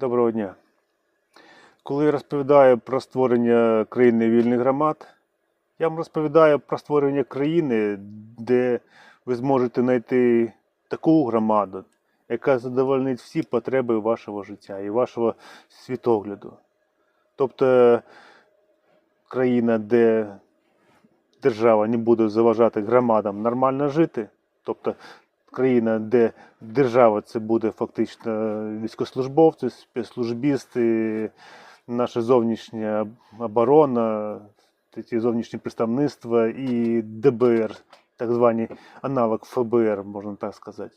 Доброго дня. Коли я розповідаю про створення країни вільних громад, я вам розповідаю про створення країни, де ви зможете знайти таку громаду, яка задовольнить всі потреби вашого життя і вашого світогляду. Тобто країна, де держава не буде заважати громадам нормально жити, тобто країна, де держава це буде фактично військовослужбовці, спецслужбісти, наша зовнішня оборона, ці зовнішні представництва і ДБР, так звані аналог ФБР, можна так сказати.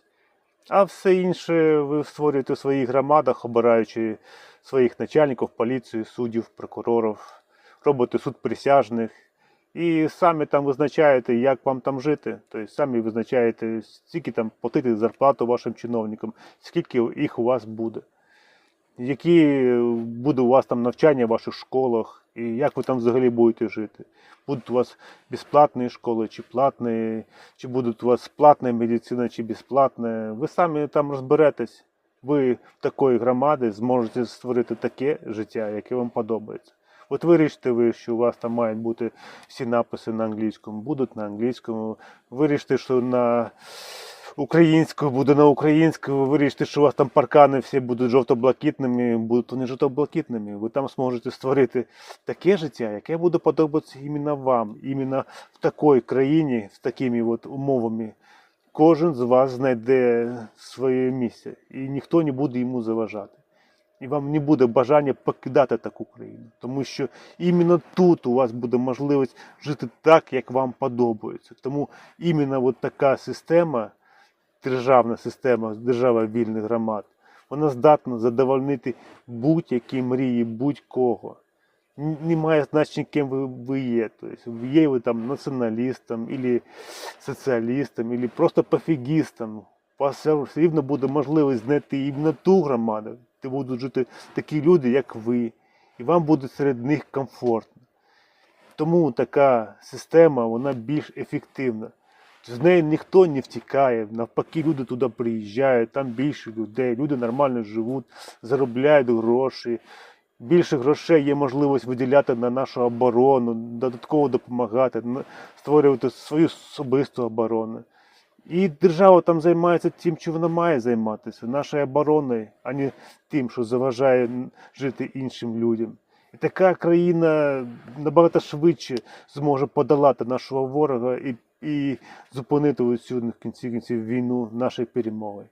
А все інше ви створюєте в своїх громадах, обираючи своїх начальників, поліцію, суддів, прокурорів, робите суд присяжних. І самі там визначаєте, як вам там жити. Тобто самі визначаєте, скільки там платити зарплату вашим чиновникам, скільки їх у вас буде, які буде у вас там навчання в ваших школах, і як ви там взагалі будете жити. Будуть у вас безплатні школи чи платні, чи будуть у вас платна медицина чи безплатна. Ви самі там розберетесь. Ви такої громади зможете створити таке життя, яке вам подобається. От вирішите ви, що у вас там мають бути всі написи на англійському, будуть на англійському. Вирішите, що на українською буде на українському. Вирішите, що у вас там паркани всі будуть жовто-блакитними, будуть вони жовто-блакитними. Ви там зможете створити таке життя, яке буде подобатися іменно вам, іменно в такій країні, з такими от умовами. Кожен з вас знайде своє місце, і ніхто не буде йому заважати. І вам не буде бажання покидати таку країну, тому що іменно тут у вас буде можливість жити так, як вам подобається. Тому іменно от така система, державна система, держава вільних громад, вона здатна задовольнити будь-які мрії будь-кого. Немає значення, ким ви, ви є. Тобто, є ви там націоналістом, або соціалістом, або просто пофігістом. У вас все рівно буде можливість знайти іменно ту громаду, будуть жити такі люди, як ви, і вам буде серед них комфортно. Тому така система вона більш ефективна. З неї ніхто не втікає, навпаки, люди туди приїжджають, там більше людей, люди нормально живуть, заробляють гроші. Більше грошей є можливість виділяти на нашу оборону, додатково допомагати, створювати свою особисту оборону. І держава там займається тим, чим вона має займатися, нашою обороною, а не тим, що заважає жити іншим людям. І така країна набагато швидше зможе подолати нашого ворога і, і зупинити цю в кінці кінців війну нашої перемоги.